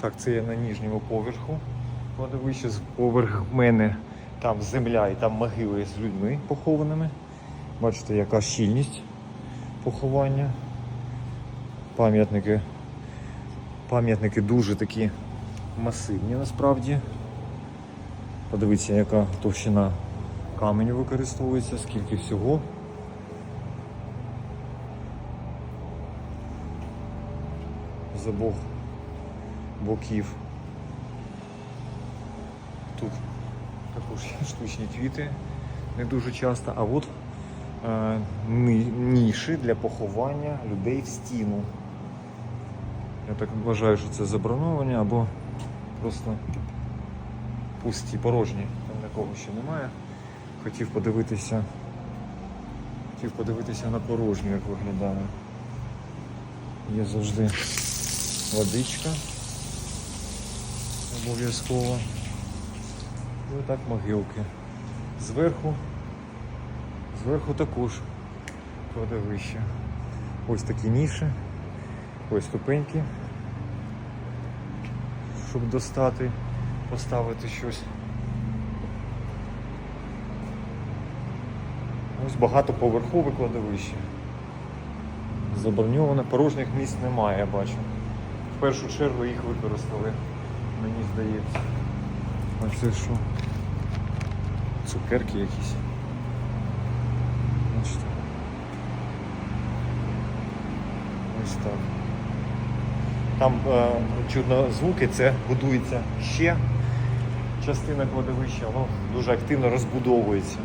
Так, це я на ніжньому поверху. З поверх мене там земля і там могили з людьми похованими. Бачите, яка щільність поховання. Пам'ятники. Пам'ятники дуже такі масивні насправді. Подивіться, яка товщина каменю використовується, скільки всього. З обох боків. Тут також є штучні квіти, не дуже часто, а от е, ніші для поховання людей в стіну. Я так вважаю, що це заброновані або просто пусті, порожні. Там нікого ще немає. Хотів подивитися. Хотів подивитися на порожню, як виглядає. Є завжди водичка. Обов'язково. І отак могилки. Зверху. Зверху також кладовище. Ось такі ніші. Ось ступеньки. Щоб достати, поставити щось. Ось багатоповерхове кладовище. Заброньоване, порожніх місць немає, я бачу. В першу чергу їх використали, мені здається. А це що? Цукерки якісь. Бачите? Ось так. Там е, чудно звуки, це будується ще частина кладовища, воно дуже активно розбудовується.